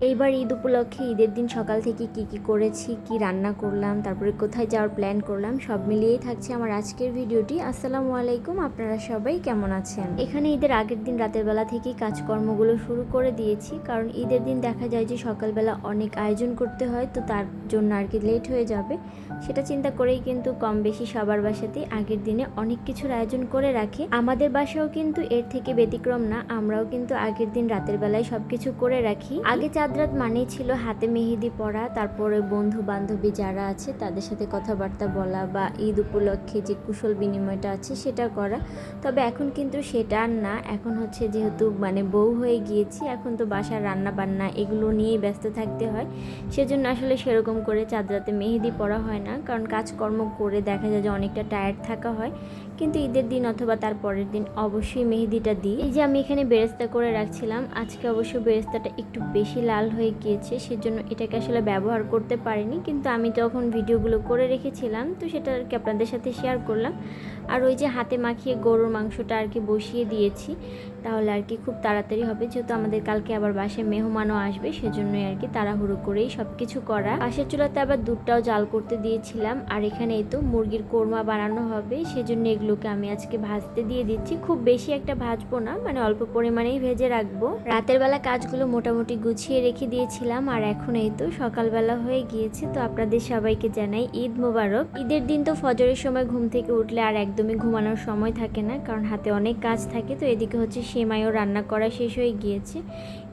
এইবার ঈদ উপলক্ষে ঈদের দিন সকাল থেকে কি কি করেছি, কি রান্না করলাম, তারপরে কোথায় যাওয়ার প্ল্যান করলাম, সব মিলিয়েই থাকছে আমার আজকের ভিডিওটি। আসসালামু আলাইকুম, আপনারা সবাই কেমন আছেন? এখানে ঈদের আগের দিন রাতের বেলা থেকেই কাজকর্মগুলো শুরু করে দিয়েছি, কারণ ঈদের দিন দেখা যায় যে সকালবেলা অনেক আয়োজন করতে হয়, তো তার জন্য আর কি লেট হয়ে যাবে। সেটা চিন্তা করেই কিন্তু কম বেশি সবার বাসাতেই আগের দিনে অনেক কিছুর আয়োজন করে রাখে। আমাদের বাসাও কিন্তু এর থেকে ব্যতিক্রম না, আমরাও কিন্তু আগের দিন রাতের বেলায় সব কিছু করে রাখি। আগে চাঁদ রাত মানেই ছিল হাতে মেহেদি পরা, তারপরে বন্ধু বান্ধবী যারা আছে তাদের সাথে কথাবার্তা বলা বা ঈদ উপলক্ষে যে কুশল বিনিময়টা আছে সেটা করা। তবে এখন কিন্তু সেটা আর না। এখন হচ্ছে যেহেতু মানে বউ হয়ে গিয়েছি, এখন তো বাসার রান্না বান্না এগুলো নিয়েই ব্যস্ত থাকতে হয়। সেজন্য আসলে সেরকম করে চাঁদ রাতে মেহেদি পরা হয় না। কারণ কাজকর্ম করে দেখা যায় যে অনেকটা টায়ার্ড থাকা হয়। কিন্তু ঈদের দিন অথবা তার পরের দিন অবশ্যই মেহেদিটা দিই। এই যে আমি এখানে বেরেস্তা করে রাখছিলাম, আজকে অবশ্য বেরেস্তাটা একটু বেশি লাল হয়ে গিয়েছে, সেজন্য এটাকে আসলে ব্যবহার করতে পারিনি, কিন্তু আমি তখন ভিডিওগুলো করে রেখেছিলাম, তো সেটা আর কি আপনাদের সাথে শেয়ার করলাম। আর ওই যে হাতে মাখিয়ে গরুর মাংসটা আর কি বসিয়ে দিয়েছি তাহলে আর কি খুব তাড়াতাড়ি হবে, যেহেতু আমাদের কালকে আবার বাসায় মেহমানও আসবে, সেজন্যই আর কি তাড়াহুড়ো করেই সব কিছু করা। পাশের চুলাতে আবার দুধটাও জাল করতে দিয়েছিলাম, আর এখানে এই তো মুরগির কোরমা বানানো হবে, সেজন্য এগুলোকে আমি আজকে ভাজতে দিয়ে দিচ্ছি। খুব বেশি একটা ভাজবো না মানে অল্প পরিমাণেই ভেজে রাখব। রাতের বেলা কাজগুলো মোটামুটি গুছিয়ে রেখে দিয়েছিলাম, আর এখন এই তো সকালবেলা হয়ে গিয়েছে, তো আপনাদের সবাইকে জানাই ঈদ মোবারক। ঈদের দিন তো ফজরের সময় ঘুম থেকে উঠলে আর একদমই ঘুমানোর সময় থাকে না, কারণ হাতে অনেক কাজ থাকে, তো এদিকে হচ্ছে সেমাইও রান্না করা শেষ হয়ে গিয়েছে।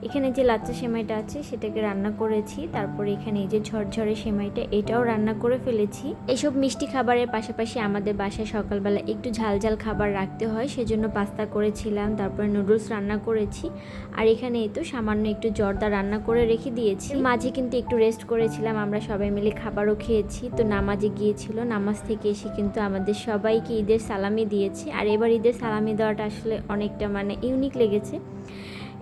এখানে যে লাচ্চা সেমাইটা আছে, সেটাকে রান্না করেছি। তারপরে এখানে এই যে ঝরঝরে সেমাইটা, এটাও রান্না করে ফেলেছি। এসব মিষ্টি খাবারের পাশাপাশি আমাদের বাসায় সকালবেলা একটু ঝাল ঝাল খাবার রাখতে হয়, সেজন্য পাস্তা করেছিলাম, তারপরে নুডলস রান্না করেছি। আর এখানে এই তো সামান্য একটু জর্দা রান্না করে রেখে দিয়েছি। মাঝে কিন্তু একটু রেস্ট করেছিলাম, আমরা সবাই মিলে খাবারও খেয়েছি। তো নামাজে গিয়েছিল, নামাজ থেকে এসে কিন্তু আমাদের সবাইকে ঈদের সালামি দিয়েছি। আর এবার ঈদের সালামি দেওয়াটা আসলে অনেকটা মানে ইউনিক লেগেছে।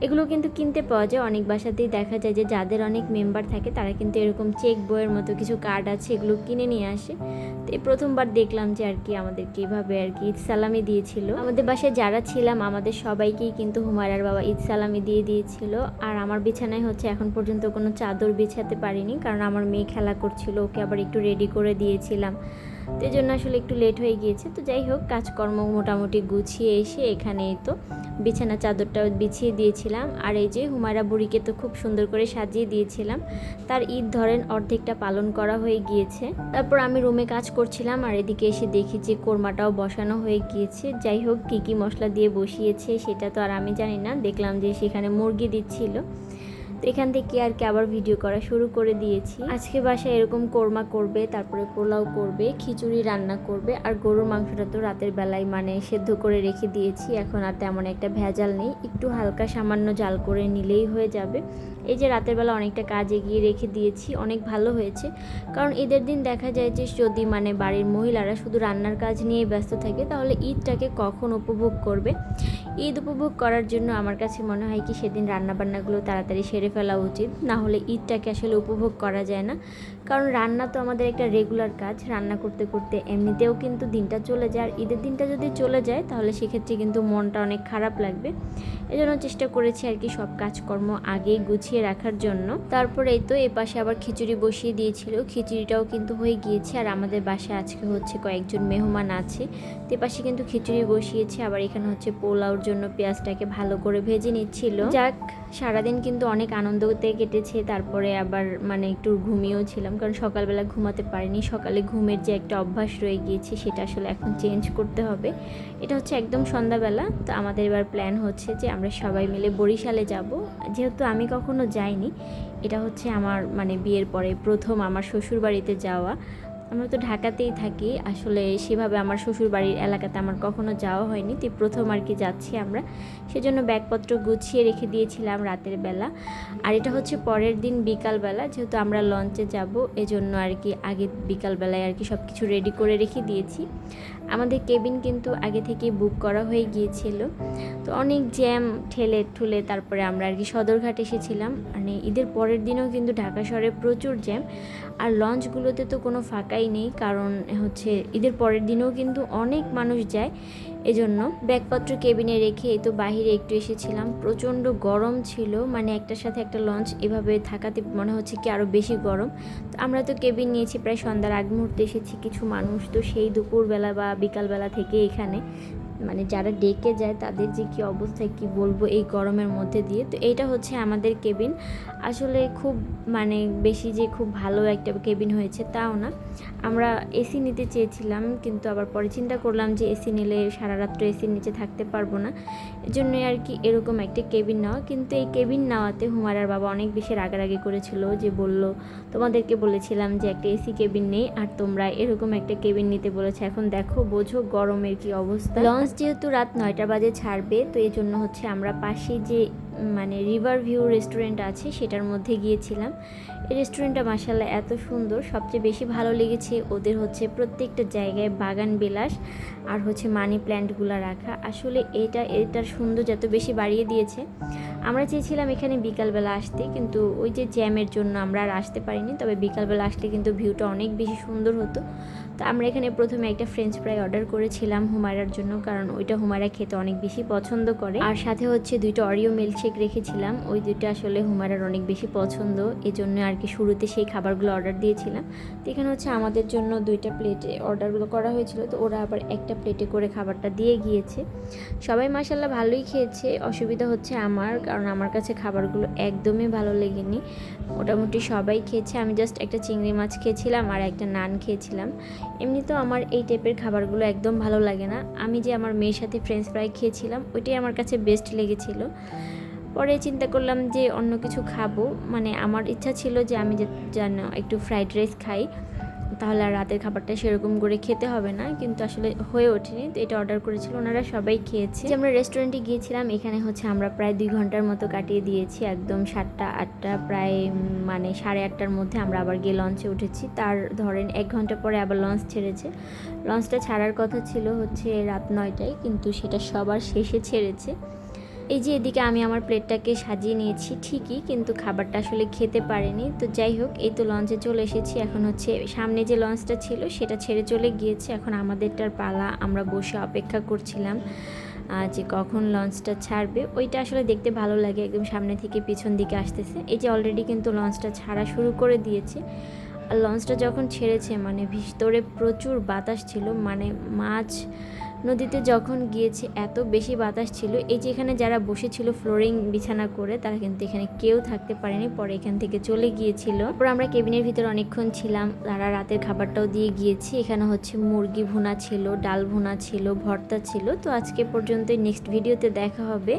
এগুলো কিন্তু কিনতে পাওয়া যায়, অনেক বাসাতেই দেখা যায় যে যাদের অনেক মেম্বার থাকে তারা কিন্তু এরকম চেক বইয়ের মতো কিছু কার্ড আছে, এগুলো কিনে নিয়ে আসে। তো এই প্রথমবার দেখলাম যে আর কি আমাদেরকে এইভাবে আর কি ঈদ সালামি দিয়েছিল। আমাদের বাসায় যারা ছিলাম, আমাদের সবাইকেই কিন্তু হুমায়রার বাবা ঈদ সালামি দিয়ে দিয়েছিল। আর আমার বিছানায় হচ্ছে এখন পর্যন্ত কোনো চাদর বিছাতে পারিনি, কারণ আমার মেয়ে খেলা করছিল, ওকে আবার একটু রেডি করে দিয়েছিলাম। তো এই জন্য আসলে একটু লেট হয়ে গিয়েছে। তো যাই হোক, কাজকর্ম মোটামুটি গুছিয়ে এসে এখানেই তো বিছানা চাদরটাও বিছিয়ে দিয়েছিলাম। আর এই যে হুমায়রা বুড়িকে তো খুব সুন্দর করে সাজিয়ে দিয়েছিলাম। তার ঈদ ধরেন অর্ধেকটা পালন করা হয়ে গিয়েছে। তারপর আমি রুমে কাজ করছিলাম আর এদিকে এসে দেখি যে কোরমাটাও বসানো হয়ে গিয়েছে। যাই হোক, কী কী মশলা দিয়ে বসিয়েছে সেটা তো আর আমি জানি না। দেখলাম যে সেখানে মুরগি দিচ্ছিল। তো এখান থেকে আর কি আবার ভিডিও করা শুরু করে দিয়েছি। আজকে বাসায় এরকম কোরমা করবে, তারপরে পোলাও করবে, খিচুড়ি রান্না করবে, আর গরুর মাংসটা তো রাতের বেলায় মানে সেদ্ধ করে রেখে দিয়েছি। এখন আর তেমন একটা ভেজাল নেই, একটু হালকা সামান্য জাল করে নিলেই হয়ে যাবে। এই যে রাতের বেলা অনেকটা কাজ এগিয়ে রেখে দিয়েছি, অনেক ভালো হয়েছে। কারণ ঈদের দিন দেখা যায় যে, যদি মানে বাড়ির মহিলারা শুধু রান্নার কাজ নিয়ে ব্যস্ত থাকে, তাহলে ঈদটাকে কখন উপভোগ করবে? ঈদ উপভোগ করার জন্য আমার কাছে মনে হয় কি, সেদিন রান্নাবান্নাগুলো তাড়াতাড়ি সেরে ফেলা উচিত, না হলে ঈদটাকে আসলে উপভোগ করা যায় না। কারণ রান্না তো আমাদের একটা রেগুলার কাজ, রান্না করতে করতে এমনিতেও কিন্তু দিনটা চলে যায়। আর ঈদের দিনটা যদি চলে যায়, তাহলে সেক্ষেত্রে কিন্তু মনটা অনেক খারাপ লাগবে। এজন্য চেষ্টা করেছি আর কি সব কাজকর্ম আগেই গুছিয়ে রাখার জন্য। তারপরে তো এ পাশে আবার খিচুড়ি বসিয়ে দিয়েছিল। খিচুড়িটাও কিন্তু হয়ে গিয়েছে আর আমাদের বাসায় আজকে হচ্ছে কয়েকজন মেহমান আছে। তো পাশে কিন্তু খিচুড়ি বসিয়েছে। আবার এখানে হচ্ছে পোলাওর জন্য পেঁয়াজটাকে ভালো করে ভেজে নিচ্ছিল। যাক, সারাদিন কিন্তু অনেক আনন্দতে কেটেছে। তারপরে আবার মানে একটু ঘুমিয়েও ছিলাম কারণ সকালবেলা ঘুমাতে পারিনি। সকালে ঘুমের যে একটা অভ্যাস রয়ে গিয়েছে সেটা আসলে এখন চেঞ্জ করতে হবে। এটা হচ্ছে একদম সন্ধ্যাবেলা। তো আমাদের এবার প্ল্যান হচ্ছে যে আমরা সবাই মিলে বরিশালে যাব। যেহেতু আমি কখনো যাইনি, এটা হচ্ছে আমার মানে বিয়ের পরে প্রথম আমার শ্বশুর বাড়িতে যাওয়া। আমরা তো ঢাকাতেই থাকি, আসলে সেভাবে আমার শ্বশুর বাড়ির এলাকাতে আমার কখনো যাওয়া হয়নি। তো প্রথম আর কি যাচ্ছি আমরা। সেজন্য ব্যাগপত্র গুছিয়ে রেখে দিয়েছিলাম রাতের বেলা। আর এটা হচ্ছে পরের দিন বিকালবেলা, যেহেতু আমরা লঞ্চে যাব, এজন্য আর কি আগে বিকালবেলায় আর কি সব কিছু রেডি করে রেখে দিয়েছি। আমাদের কেবিন কিন্তু আগে থেকে বুক করা হয়ে গিয়েছিল। তো অনেক জ্যাম, ঠেলে ঠুলে তারপরে আমরা আর কি সদরঘাট এসেছিলাম। মানে ঈদের পরের দিনেও কিন্তু ঢাকা শহরে প্রচুর জ্যাম। আর লঞ্চগুলোতে তো কোনো ফাঁকাই নেই, কারণ হচ্ছে ঈদের পরের দিনেও কিন্তু অনেক মানুষ যায়। এজন্য ব্যাগপত্র কেবিনে রেখে এই তো বাহিরে একটু এসেছিলাম। প্রচণ্ড গরম ছিল মানে একটার সাথে একটা লঞ্চ এভাবে থাকাতে মনে হচ্ছে কি আরও বেশি গরম। তো আমরা তো কেবিন নিয়েছি, প্রায় সন্ধ্যার আগ মুহূর্তে এসেছি কিছু মানুষ তো সেই দুপুরবেলা বা বিকালবেলা থেকে এখানে। মানে যারা ডেকে যায় তাদের যে কি অবস্থায় কি বলব এই গরমের মধ্যে দিয়ে। তো এইটা হচ্ছে আমাদের কেবিন। আসলে খুব মানে বেশি যে খুব ভালো একটা কেবিন হয়েছে তাও না। আমরা এসি নিতে চেয়েছিলাম, কিন্তু আবার পরে চিন্তা করলাম যে এসি নিলে সারা রাত্র এসির নিচে থাকতে পারব না। এজন্যই আর কি এরকম একটা কেবিন নেওয়া। কিন্তু এই কেবিন নেওয়াতে হুমারার বাবা অনেক বেশি রাগারাগি করেছিল যে বলল, তোমাদেরকে বলেছিলাম যে একটা এসি কেবিন নেই, আর তোমরা এরকম একটা কেবিন নিতে বলেছে। এখন দেখো, বোঝো গরমের কি অবস্থা। লঞ্চ যেহেতু রাত নয়টা বাজে ছাড়বে, তো এই জন্য হচ্ছে আমরা পাশে যে মানে রিভার ভিউ রেস্টুরেন্ট আছে, সেটার মধ্যে গিয়েছিলাম। এই রেস্টুরেন্টটা মাসাল্লাহ এত সুন্দর, সবচেয়ে বেশি ভালো লেগেছে ওদের হচ্ছে প্রত্যেকটা জায়গায় বাগান বিলাস আর হচ্ছে মানি প্ল্যান্টগুলো রাখা। আসলে এটা, এটার সৌন্দর্য এত বেশি বাড়িয়ে দিয়েছে। আমরা চেয়েছিলাম এখানে বিকালবেলা আসতে, কিন্তু ওই যে জ্যামের জন্য আমরা আর আসতে পারিনি, তবে বিকালবেলা আসলে কিন্তু ভিউটা অনেক বেশি সুন্দর হতো। তো আমরা এখানে প্রথমে একটা ফ্রেঞ্চ ফ্রাই অর্ডার করেছিলাম হুমায়রার জন্য, কারণ ওইটা হুমায়রা খেতে অনেক বেশি পছন্দ করে। আর সাথে হচ্ছে দুইটা অরিও মিল্কশেক রেখেছিলাম, ওই দুইটা আসলে হুমায়রার অনেক বেশি পছন্দ এই জন্য আর কি শুরুতে সেই খাবারগুলো অর্ডার দিয়েছিলাম। তো এখানে হচ্ছে আমাদের জন্য দুইটা প্লেটে অর্ডারগুলো করা হয়েছিল, তো ওরা আবার একটা প্লেটে করে খাবারটা দিয়ে গিয়েছে। সবাই মাসাল্লাহ ভালোই খেয়েছে, অসুবিধা হচ্ছে আমার কারণ আমার কাছে খাবারগুলো একদমই ভালো লেগেনি। মোটামুটি সবাই খেয়েছে। আমি জাস্ট একটা চিংড়ি মাছ খেয়েছিলাম আর একটা নান খেয়েছিলাম। এমনিতেও আমার এই টাইপের খাবারগুলো একদম ভালো লাগে না। আমি যে আমার মেয়ের সাথে ফ্রেঞ্চ ফ্রাই খেয়েছিলাম, ওইটাই আমার কাছে বেস্ট লেগেছিল। পরে চিন্তা করলাম যে অন্য কিছু খাব। মানে আমার ইচ্ছা ছিল যে আমি যেন একটু ফ্রাইড রাইস খাই। তাহলে আর রাতের খাবারটা সেরকম করে খেতে হবে না। কিন্তু আসলে হয়ে ওঠেনি। তো এটা অর্ডার করেছিল, ওনারা সবাই খেয়েছে। যে আমরা রেস্টুরেন্টে গিয়েছিলাম, এখানে হচ্ছে আমরা প্রায় দুই ঘণ্টার মতো কাটিয়ে দিয়েছি। একদম সাতটা, আটটা, প্রায় মানে সাড়ে আটটার মধ্যে আমরা আবার গিয়ে লঞ্চে উঠেছি। তার ধরেন এক ঘণ্টা পরে আবার লঞ্চ ছেড়েছে। লঞ্চটা ছাড়ার কথা ছিল হচ্ছে রাত নয়টায়, কিন্তু সেটা সবার শেষে ছেড়েছে। এই যে এদিকে আমি আমার প্লেটটাকে সাজিয়ে নিয়েছি, ঠিকই, কিন্তু খাবারটা আসলে খেতে পারিনি। তো যাই হোক, এই তো লঞ্চে চলে এসেছি। এখন হচ্ছে সামনে যে লঞ্চটা ছিল, সেটা ছেড়ে চলে গিয়েছে। এখন আমাদেরটার পালা আমরা বসে অপেক্ষা করছিলাম যে কখন লঞ্চটা ছাড়বে। ওইটা আসলে দেখতে ভালো লাগে, একদম সামনে থেকে পিছন দিকে আসতেছে। এই যে অলরেডি কিন্তু লঞ্চটা ছাড়া শুরু করে দিয়েছে। আর লঞ্চটা যখন ছেড়েছে মানে ভিতরে প্রচুর বাতাস ছিল মানে মাছ নদীতে যখন গিয়েছে, এত বেশি বাতাস ছিল। এই যে এখানে যারা বসেছিল ফ্লোরিং বিছানা করে, তারা কিন্তু এখানে কেউ থাকতে পারেনি, পরে এখান থেকে চলে গিয়েছিল। তারপর আমরা কেবিনের ভিতরে অনেকক্ষণ ছিলাম। তারা রাতের খাবারটাও দিয়ে গিয়েছি। এখানে হচ্ছে মুরগি ভুনা ছিল, ডাল ভুনা ছিল, ভর্তা ছিল। তো আজকে পর্যন্তই। নেক্সট ভিডিওতে দেখা হবে।